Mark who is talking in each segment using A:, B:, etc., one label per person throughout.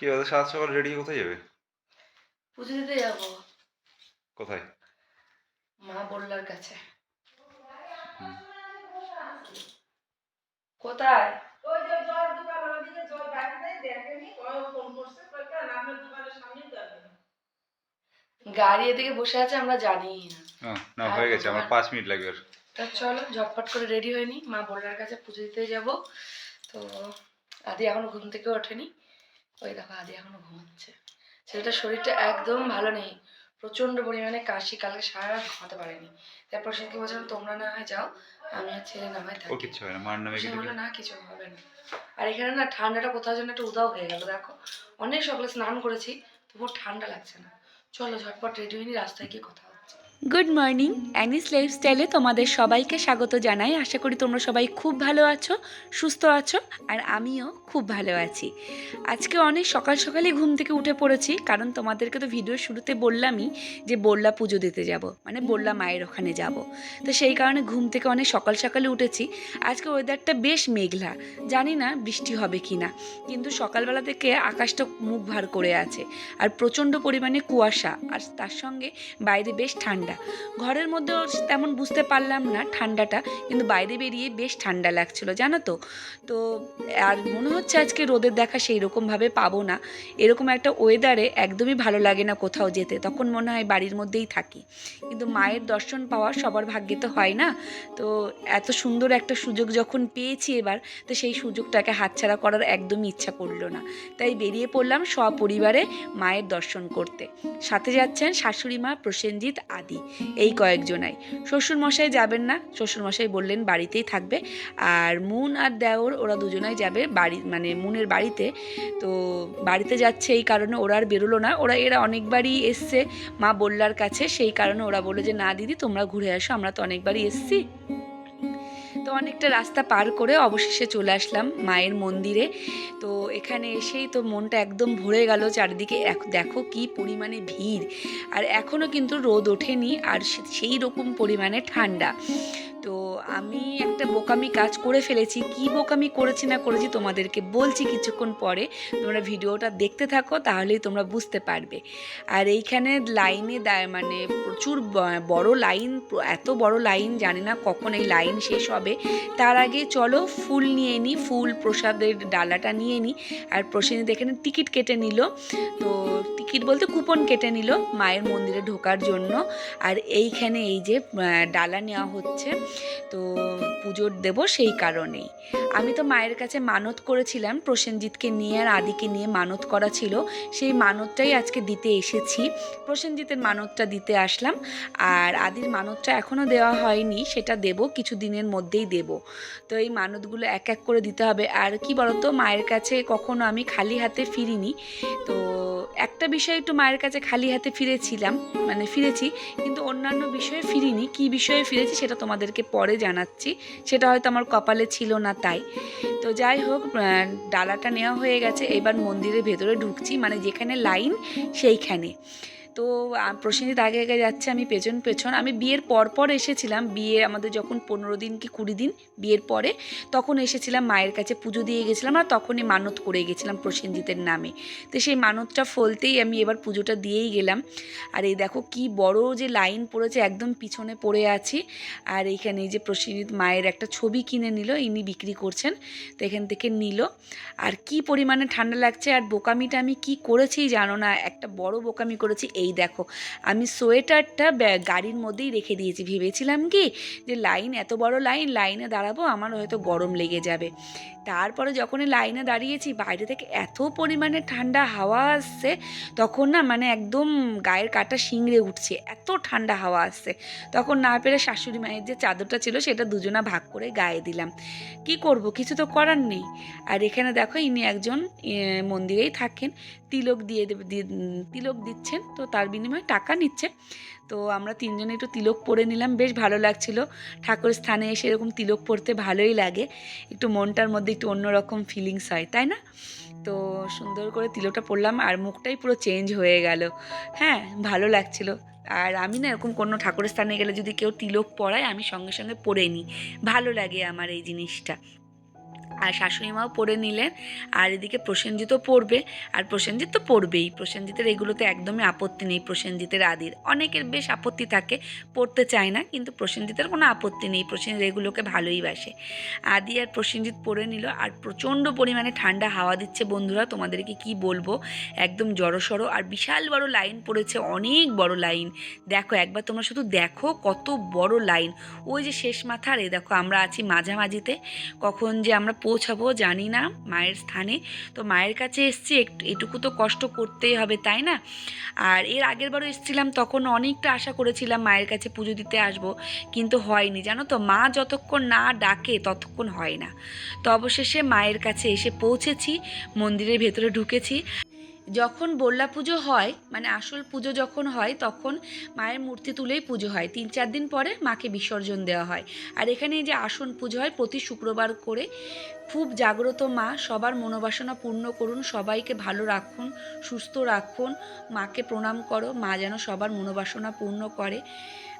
A: কি ওদের সাত সকাল রেডি কোথায় যাবে?
B: পুজো দিতে যাব।
A: কোথায়?
B: মা বললার কাছে। কোথায়?
C: ওই যে জল দোকান ওদিকে জল বাইরে দেখেনি ফোন করছে কয়েকটা আপনার দোকানের সামনেই তো
B: গাড়ি এদিকে বসে আছে আমরা জানি না।
A: না হয়ে গেছে আমার পাঁচ মিনিট লাগবে
B: তা চলো ঝটপট করে রেডি হয়নি মা বললার কাছে পুজো দিতে যাব। তো আদি এখনও ঘুম থেকে ওঠেনি। ওই দেখো আদি এখনও ঘুমাচ্ছে। ছেলেটার শরীরটা একদম ভালো নেই। প্রচণ্ড পরিমাণে কাশি কালকে সারা রাত ঘুমাতে পারেনি। তারপর সেদিকে বলছিলাম তোমরা না হয় যাও আমি আর ছেলে না হয় থাকি।
A: কিচ্ছু হয় না মার নামে
B: সে
A: কিছু
B: বলল না কিছু হবে না। আর এখানে না ঠান্ডাটা কোথাও যেন একটা উদাও হয়ে গেল দেখো। অনেক সকালে স্নান করেছি তবুও ঠান্ডা লাগছে না। চলো ঝটপট রেডি হয়নি রাস্তায় গিয়ে কথা
D: গুড মর্নিং অ্যানিস লাইফস্টাইলে তোমাদের সবাইকে স্বাগত জানাই। আশা করি তোমরা সবাই খুব ভালো আছো, সুস্থ আছো, আর আমিও খুব ভালো আছি। আজকে অনেক সকাল সকালই ঘুম থেকে উঠে পড়েছি, কারণ তোমাদেরকে তো ভিডিও শুরুতে বললামই যে বললা পুজো দিতে যাব মানে বললা মায়ের ওখানে যাব। তো সেই কারণে ঘুম থেকে অনেক সকাল সকালে উঠেছি। আজকে ওয়েদারটা বেশ মেঘলা, জানি না বৃষ্টি হবে কি না কিন্তু সকালবেলা থেকে আকাশটা মুখ ভার করে আছে, আর প্রচণ্ড পরিমাণে কুয়াশা, আর তার সঙ্গে বাইরে বেশ ঠান্ডা। ঘরের মধ্যেও তেমন বুঝতে পারলাম না ঠান্ডাটা, কিন্তু বাইরে বেরিয়ে বেশ ঠান্ডা লাগছিল, জানো তো? তো আর মনে হচ্ছে আজকে রোদের দেখা সেই রকমভাবে পাবো না। এরকম একটা ওয়েদারে একদমই ভালো লাগে না কোথাও যেতে, তখন মনে হয় বাড়ির মধ্যেই থাকি। কিন্তু মায়ের দর্শন পাওয়া সবার ভাগ্যে তো হয় না? তো এত সুন্দর একটা সুযোগ যখন পেয়েছি এবার, তো সেই সুযোগটাকে হাতছাড়া করার একদমই ইচ্ছা করল না। তাই বেরিয়ে পড়লাম সপরিবারে মায়ের দর্শন করতে। সাথে যাচ্ছেন শাশুড়ি মা প্রসেনজিৎ আদি। এই কয়েকজনাই। শ্বশুরমশাই যাবেন না, শ্বশুরমশাই বললেন বাড়িতেই থাকবে। আর মুন আর দেওর, ওরা দুজনাই যাবে বাড়ি মানে মুনের বাড়িতে। তো বাড়িতে যাচ্ছে এই কারণে ওরা আর বেরোলো না। ওরা, এরা অনেকবারই এসছে মা বললার কাছে, সেই কারণে ওরা বলে যে, না দিদি, তোমরা ঘুরে আসো, আমরা তো অনেকবারই এসছি। তো অনেকটা রাস্তা পার করে অবশেষে চলে আসলাম মায়ের মন্দিরে। তো এখানে এসেই তো মনটা একদম ভরে গেল চারিদিকে। দেখো কি পরিমাণে ভিড়। আর এখনও কিন্তু রোদ ওঠেনি, আর সেই রকম পরিমাণে ঠান্ডা। তো আমি একটা বোকামি কাজ করে ফেলেছি। কি বোকামি করেছি না করেছি তোমাদেরকে বলছি কিছুক্ষণ পরে। তোমরা ভিডিওটা দেখতে থাকো, তাহলেই তোমরা বুঝতে পারবে। আর এইখানে লাইনে মানে প্রচুর বড় লাইন এত বড় লাইন, জানি না কখন এই লাইন শেষ হবে। তার আগে চলো ফুল নিয়ে নিই ফুল প্রসাদের ডালাটা নিয়ে নিই আর প্রসেনজিৎ এখানে টিকিট কেটে নিল। তো টিকিট বলতে কুপন কেটে নিল মায়ের মন্দিরে ঢোকার জন্য। আর এইখানে এই যে ডালা নেওয়া হচ্ছে। তো পুজোর দেব সেই কারণেই। আমি তো মায়ের কাছে মানত করেছিলাম, প্রসেনজিৎকে নিয়ে আর আদিকে নিয়ে মানত করা ছিল। সেই মানতটাই আজকে দিতে এসেছি। প্রসেনজিতের মানতটা দিতে আসলাম আর আদির মানতটা এখনও দেওয়া হয়নি, সেটা দেব কিছু দিনের মধ্যেই দেব। তো এই মানতগুলো এক এক করে দিতে হবে। আর কি বলতো, মায়ের কাছে কখনো আমি খালি হাতে ফিরিনি। তো একটা বিষয়ে একটু মায়ের কাছে খালি হাতে ফিরেছিলাম মানে ফিরেছি, কিন্তু অন্যান্য বিষয়ে ফিরিনি। কি বিষয়ে ফিরেছি সেটা তোমাদেরকে পরে জানাচ্ছি, সেটা হয়তো আমার কপালে ছিল না তাই। তো যাই হোক ডালাটা নেওয়া হয়ে গেছে, এবার মন্দিরের ভেতরে ঢুকছি মানে যেখানে লাইন সেইখানে। তো প্রসেনজিৎ আগে আগে যাচ্ছে আমি পেছন পেছন। আমি বিয়ের পর পর এসেছিলাম, বিয়ে আমাদের যখন পনেরো দিন কি কুড়ি দিন বিয়ের পরে, তখন এসেছিলাম মায়ের কাছে পুজো দিয়ে গেছিলাম আর তখনই মানত করে গেছিলাম প্রসেনজিতের নামে। তো সেই মানতটা ফলতেই আমি এবার পুজোটা দিয়েই গেলাম। আর এই দেখো কি বড় যে লাইন পড়েছে, একদম পিছনে পড়ে আছি। আর এইখানে এই যে প্রসেনজিৎ মায়ের একটা ছবি কিনে নিল, ইনি বিক্রি করছেন, তো এখান থেকে নিল। আর কি পরিমাণে ঠান্ডা লাগছে আর বোকামিটা আমি কি করেছি জানো না, একটা বড় বোকামি করেছি। এই দেখো, আমি সোয়েটারটা গাড়ির মধ্যেই রেখে দিয়েছি। ভেবেছিলাম কি যে লাইন, এত বড় লাইন, লাইনে দাঁড়াবো, আমার হয়তো গরম লেগে যাবে। তারপরে যখনই লাইনে দাঁড়িয়েছি, বাইরে থেকে এত পরিমাণে ঠান্ডা হাওয়া আসছে, তখন না মানে একদম গায়ের কাটা শিংড়ে উঠছে, এত ঠান্ডা হাওয়া আসছে। তখন না পেরে শাশুড়ি মায়ের যে চাদরটা ছিল, সেটা দুজনা ভাগ করে গায়ে দিলাম। কি করব, কিছু তো করার নেই। আর এখানে দেখো, ইনি একজন মন্দিরেই থাকেন। তিলক দিয়ে তিলক দিচ্ছেন, তো তার বিনিময়ে টাকা নিচ্ছে। তো আমরা তিনজনে একটু তিলক পরে নিলাম, বেশ ভালো লাগছিল। ঠাকুর স্থানে এসে এরকম তিলক পরতে ভালোই লাগে। একটু মনটার মধ্যে একটু অন্যরকম ফিলিংস হয়, তাই না? তো সুন্দর করে তিলকটা পরলাম, আর মুখটাই পুরো চেঞ্জ হয়ে গেল। হ্যাঁ ভালো লাগছিল। আর আমি না এরকম কোনো ঠাকুরের স্থানে গেলে যদি কেউ তিলক পরায়, আমি সঙ্গে সঙ্গে পরে নিই। ভালো লাগে আমার এই জিনিসটা। আর শাশুড়ি মাও পড়ে নিলেন। আর এদিকে প্রসেনজিৎও পড়বে। আর প্রসেনজিৎ তো পড়বেই। প্রসেনজিতের এগুলোতে একদমই আপত্তি নেই। প্রসেনজিতের আদির অনেকের বেশ আপত্তি থাকে। পড়তে চায় না, কিন্তু প্রসেনজিতের কোনো আপত্তি নেই। প্রসেনজিৎ এগুলোকে ভালোই বাসে। আদি আর প্রসেনজিৎ পড়ে নিল। আর প্রচণ্ড পরিমাণে ঠান্ডা হাওয়া দিচ্ছে বন্ধুরা। তোমাদেরকে কি বলব? একদম জড়সড়। আর বিশাল বড় লাইন পড়েছে। অনেক বড় লাইন। দেখো, একবার তোমরা শুধু দেখো কত বড় লাইন। ওই যে শেষ মাথার, এ দেখো, আমরা আছি মাঝামাঝিতে। কখন যে আমরা পৌঁছাবো জানি না মায়ের স্থানে। তো মায়ের কাছে এসছি, একটু, এটুকু তো কষ্ট করতেই হবে, তাই না? আর এর আগের বারও এসেছিলাম, তখন অনেকটা আশা করেছিলাম মায়ের কাছে পুজো দিতে আসব, কিন্তু হয়নি। জানো তো, মা যতক্ষণ না ডাকে, ততক্ষণ হয় না। তো অবশেষে মায়ের কাছে এসে পৌঁছেছি, মন্দিরের ভেতরে ঢুকেছি। যখন বল্লা পুজো হয় মানে আসল পুজো যখন হয়, তখন মায়ের মূর্তি তুলেই পুজো হয়। তিন চার দিন পরে মাকে বিসর্জন দেওয়া হয়। আর এখানে যে আসন পুজো হয়, প্রতি শুক্রবার করে খুব জাগ্রত মা। সবার মনোবাসনা পূর্ণ করুন, সবাইকে ভালো রাখুন, সুস্থ রাখুন, মাকে প্রণাম করো, মা যেন সবার মনোবাসনা পূর্ণ করে।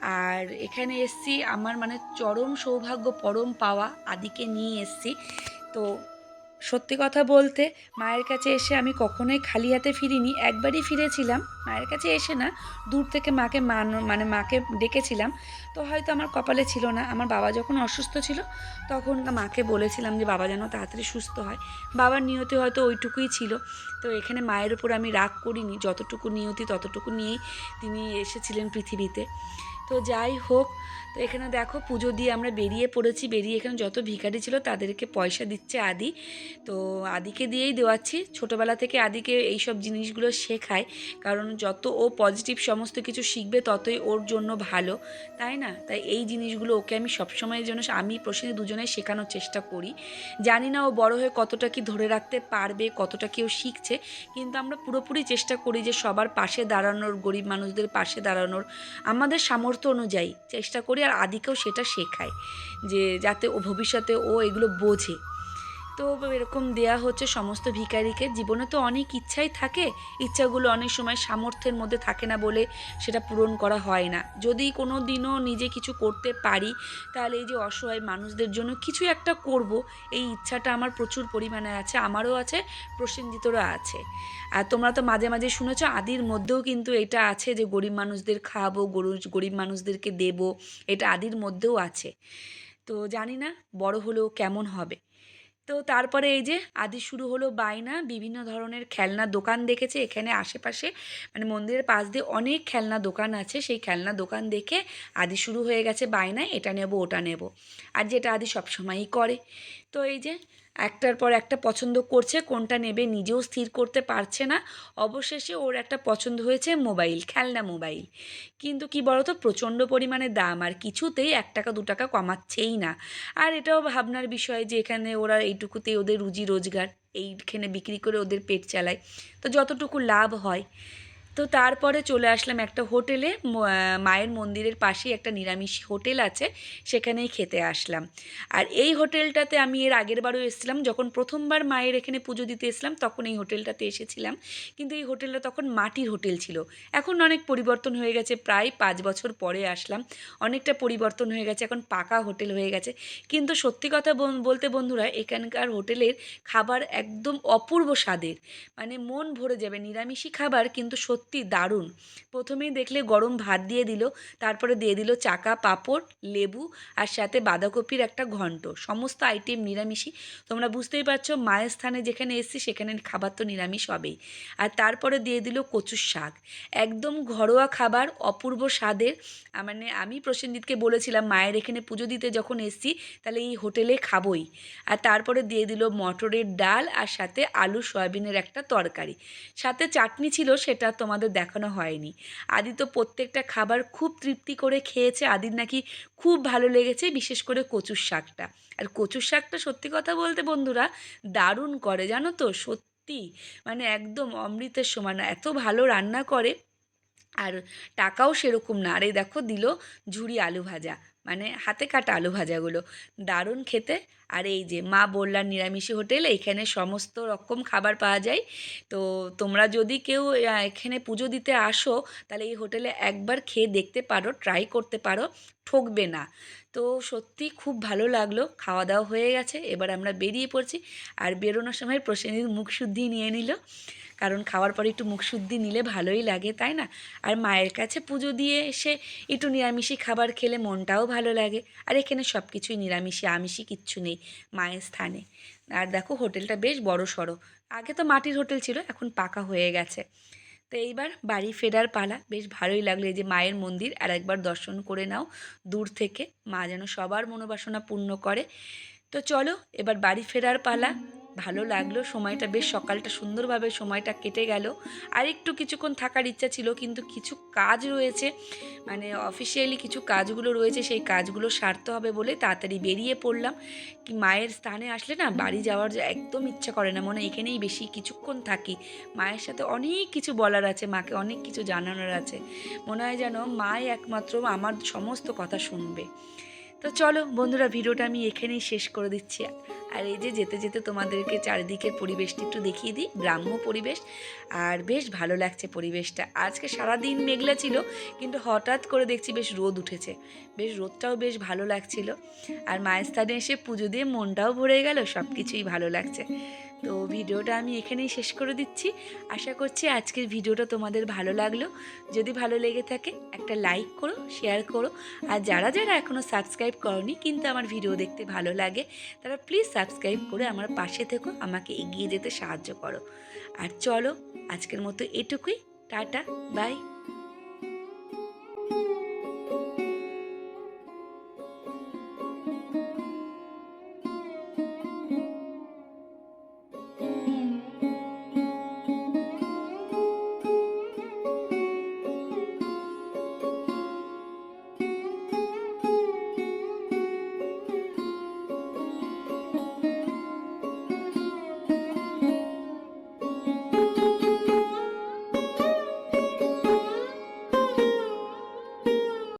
D: আর এখানে এসছি, আমার মানে চরম সৌভাগ্য, পরম পাওয়া আদিকে নিয়ে এসছি। তো সত্যি কথা বলতে, মায়ের কাছে এসে আমি কখনোই খালি হাতে ফিরিনি। একবারই ফিরেছিলাম, মায়ের কাছে এসে না দূর থেকে মাকে মান মানে মাকে ডেকেছিলাম। তো হয়তো আমার কপালে ছিল না। আমার বাবা যখন অসুস্থ ছিল, তখন মাকে বলেছিলাম যে, বাবা যেন তাড়াতাড়ি সুস্থ হয়। বাবার নিয়তি হয়তো ওইটুকুই ছিল। তো এখানে মায়ের উপর আমি রাগ করিনি। যতটুকু নিয়তি, ততটুকু নিয়েই তিনি এসেছিলেন পৃথিবীতে। তো যাই হোক তো এখানে দেখো পুজো দিয়ে আমরা বেরিয়ে পড়েছি, বেরিয়ে এখানে যত ভিখারি ছিল তাদেরকে পয়সা দিচ্ছে আদি। তো আদিকে দিয়েই দেওয়াচ্ছি। ছোটোবেলা থেকে আদিকে এইসব জিনিসগুলো শেখায়, কারণ যত ও পজিটিভ সমস্ত কিছু শিখবে ততই ওর জন্য ভালো, তাই না? তাই এই জিনিসগুলো ওকে আমি সবসময়ের জন্য আমি প্রশ্নে দুজনে শেখানোর চেষ্টা করি। জানি না ও বড় হয়ে কতটা কি ধরে রাখতে পারবে, কতটা কি ও শিখছে, কিন্তু আমরা পুরোপুরি চেষ্টা করি যে সবার পাশে দাঁড়ানোর, গরিব মানুষদের পাশে দাঁড়ানোর। আমাদের সামর্থ্য অনুযায়ী চেষ্টা করি আর আদিকেও সেটা শেখায় যে যাতে ও ভবিষ্যতে ও এগুলো বোঝে। তো এরকম দেয়া হচ্ছে সমস্ত ভিখারিকে। জীবনে তো অনেক ইচ্ছাই থাকে, ইচ্ছাগুলো অনেক সময় সামর্থ্যের মধ্যে থাকে না বলে সেটা পূরণ করা হয় না। যদি কোনো দিনও নিজে কিছু করতে পারি, তাহলে এই যে অসহায় মানুষদের জন্য কিছু একটা করব, এই ইচ্ছাটা আমার প্রচুর পরিমাণে আছে, আমারও আছে, প্রসেনজিতেরও আছে। আর তোমরা তো মাঝে মাঝে শুনেছ, আদির মধ্যেও কিন্তু এটা আছে যে গরিব মানুষদের খাওয়াবো, গরু, গরিব মানুষদেরকে দেব, এটা আদির মধ্যেও আছে। তো জানি না বড় হলেও কেমন হবে। তো তারপরে এই যে আদি শুরু হলো বাইনা বিভিন্ন ধরনের খেলনা দোকান দেখেছে। এখানে আশেপাশে মানে মন্দিরের পাশ দিয়ে অনেক খেলনা দোকান আছে। সেই খেলনা দোকান দেখে আদি শুরু হয়ে গেছে বাইনা এটা নেব, ওটা নেব। আর যেটা আদি সবসময়ই করে। তো এই যে একটার পর একটা পছন্দ করছে, কোনটা নেবে নিজেও স্থির করতে পারছে না। অবশেষে ওর একটা পছন্দ হয়েছে মোবাইল, খেলনা মোবাইল। কিন্তু কি বলতো, প্রচণ্ড পরিমাণে দাম আর কিছুতেই এক টাকা, দু টাকা কমাচ্ছেই না। আর এটাও ভাবনার বিষয় যে এখানে ওরা এইটুকুতেই ওদের রুজি রোজগার এইখানে বিক্রি করে ওদের পেট চালায়। তো যতটুকু লাভ হয় তো তারপরে চলে আসলাম একটা হোটেলে মায়ের মন্দিরের পাশেই একটা নিরামিষ হোটেল আছে, সেখানেই খেতে আসলাম। আর এই হোটেলটাতে আমি এর আগের বারও এসেছিলাম, যখন প্রথমবার মায়ের এখানে পুজো দিতে এসেছিলাম, তখন এই হোটেলটাতে এসেছিলাম। কিন্তু এই হোটেলটা তখন মাটির হোটেল ছিল। এখন অনেক পরিবর্তন হয়ে গেছে, প্রায় পাঁচ বছর পরে আসলাম। অনেকটা পরিবর্তন হয়ে গেছে, এখন পাকা হোটেল হয়ে গেছে। কিন্তু সত্যি কথা বলতে বন্ধুরা, এখানকার হোটেলের খাবার একদম অপূর্ব স্বাদের। মানে মন ভরে যাবে, নিরামিষই খাবার, কিন্তু সত্যি দারুণ। প্রথমেই দেখলে গরম ভাত দিয়ে দিল, তারপরে দিয়ে দিল চাকা, পাঁপড়, লেবু আর সাথে বাঁধাকপির একটা ঘন্ট। সমস্ত আইটেম নিরামিষই। তোমরা বুঝতেই পারছ, মায়ের স্থানে যেখানে এসেছি সেখানে খাবার তো নিরামিষ হবেই। আর তারপরে দিয়ে দিল কচুর শাক। একদম ঘরোয়া খাবার, অপূর্ব স্বাদের। মানে আমি প্রসেনজিৎকে বলেছিলাম, মায়ের এখানে পুজো দিতে যখন এসছি, তাহলে এই হোটেলে খাবই। আর তারপরে দিয়ে দিল মটরের ডাল আর সাথে আলু সয়াবিনের একটা তরকারি। সাথে চাটনি ছিল, সেটা তোমাদের দেখানো হয়নি। আদি তো প্রত্যেকটা খাবার খুব তৃপ্তি করে খেয়েছে। আদির নাকি খুব ভালো লেগেছে, বিশেষ করে কচুর শাকটা। আর কচুর শাকটা সত্যি কথা বলতে বন্ধুরা দারুণ করে, জানো তো? সত্যি মানে একদম অমৃতের সমান। এত ভালো রান্না করে আর টাকাও সেরকম না। আর এই দেখো দিল ঝুড়ি আলু ভাজা মানে হাতে কাটা আলু ভাজাগুলো। দারুণ খেতে। আর এই যে মা বললার নিরামিষি হোটেল এখানে সমস্ত রকম খাবার পাওয়া যায়। তো তোমরা যদি কেউ এখানে পুজো দিতে আসো, তাহলে এই হোটেলে একবার খেয়ে দেখতে পারো ট্রাই করতে পারো, ঠকবে না। তো সত্যি খুব ভালো লাগল খাওয়া দাওয়া হয়ে গেছে, এবার আমরা বেরিয়ে পড়ছি। আর বেরোনোর সময় প্রসেনজিৎ মুখ শুদ্ধি নিয়ে নিল, কারণ খাওয়ার পরে একটু মুখ শুদ্ধি নিলে ভালোই লাগে, তাই না? আর মায়ের কাছে পুজো দিয়ে এসে একটু নিরামিষি খাবার খেলে মনটাও ভালো লাগে। আর এখানে সব কিছুই নিরামিষি আমিষি কিচ্ছু নেই। মায়ের স্থানে। আর দেখো, হোটেলটা বেশ বড় সড়ো আগে তো মাটির হোটেল ছিল, এখন পাকা হয়ে গেছে। তো এইবার বাড়ি ফেরার পালা। বেশ ভালোই লাগল এই যে মায়ের মন্দির। আর একবার দর্শন করে নাও, দূর থেকে। মা যেন সবার মনোবাসনা পূর্ণ করে। তো চলো, এবার বাড়ি ফেরার পালা। ভালো লাগল, সময়টা বেশ সকালটা সুন্দরভাবে সময়টা কেটে গেল। আর একটু কিছুক্ষণ থাকার ইচ্ছা ছিল, কিন্তু কিছু কাজ রয়েছে মানে অফিসিয়ালি কিছু কাজগুলো রয়েছে, সেই কাজগুলো সারতে হবে বলে তাড়াতাড়ি বেরিয়ে পড়লাম। কি মায়ের স্থানে আসলে না বাড়ি যাওয়ার একদম ইচ্ছা করে না, মনে হয় এখানেই বেশি কিছুক্ষণ থাকি। মায়ের সাথে অনেক কিছু বলার আছে, মাকে অনেক কিছু জানানোর আছে। মনে হয় যেন মাই একমাত্র আমার সমস্ত কথা শুনবে। তো চলো বন্ধুরা, ভিডিওটা আমি এখানেই শেষ করে দিচ্ছি। আর এই যে যেতে যেতে তোমাদেরকে চারিদিকের পরিবেশটি একটু দেখিয়ে দিই, গ্রাম্য পরিবেশ। আর বেশ ভালো লাগছে পরিবেশটা। আজকে সারাদিন মেঘলা ছিল, কিন্তু হঠাৎ করে দেখছি বেশ রোদ উঠেছে। বেশ রোদটাও বেশ ভালো লাগছিল। আর মায়ের স্থানে এসে পুজো দিয়ে মনটাও ভরে গেল সব কিছুই ভালো লাগছে। তো ভিডিওটা আমি এখানেই শেষ করে দিচ্ছি। আশা করছি আজকের ভিডিওটা তোমাদের ভালো লাগল। যদি ভালো লেগে থাকে, একটা লাইক করো, শেয়ার করো। আর যারা যারা এখনও সাবস্ক্রাইব করনি, কিন্তু আমার ভিডিও দেখতে ভালো লাগে, তারা প্লিজ সাবস্ক্রাইব করে আমার পাশে থেকো, আমাকে এগিয়ে যেতে সাহায্য করো। আর চলো, আজকের মতো এটুকুই। Tata, bye.